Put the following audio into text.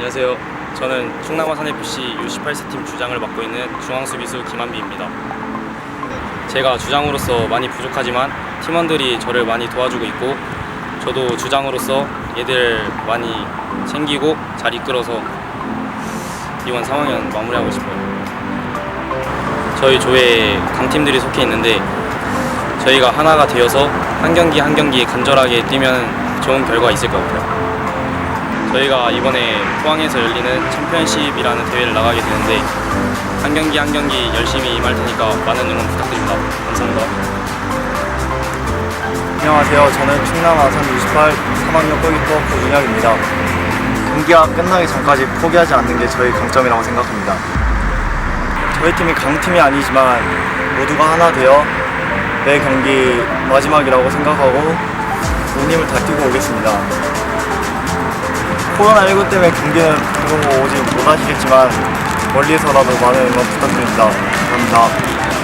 안녕하세요. 저는 충남 아산 FC U18세 팀 주장을 맡고 있는 중앙 수비수 김한비입니다. 제가 주장으로서 많이 부족하지만 팀원들이 저를 많이 도와주고 있고 저도 주장으로서 얘들 많이 챙기고 잘 이끌어서 이번 3학년 마무리하고 싶어요. 저희 조에 강팀들이 속해 있는데 저희가 하나가 되어서 한 경기 한 경기 간절하게 뛰면 좋은 결과가 있을 것 같아요. 저희가 이번에 포항에서 열리는 챔피언십이라는 대회를 나가게 되는데 한 경기 한 경기 열심히 임할 테니까 많은 응원 부탁드립니다. 감사합니다. 안녕하세요. 저는 충남 아산 28 3학년 골키퍼 고준혁입니다. 경기가 끝나기 전까지 포기하지 않는 게 저희 강점이라고 생각합니다. 저희 팀이 강팀이 아니지만 모두가 하나 되어 매 경기 마지막이라고 생각하고 온 힘을 다 뛰고 오겠습니다. 코로나19 때문에 경기는 보고 오지 못하시겠지만 멀리서라도 많은 응원 부탁드립니다. 감사합니다.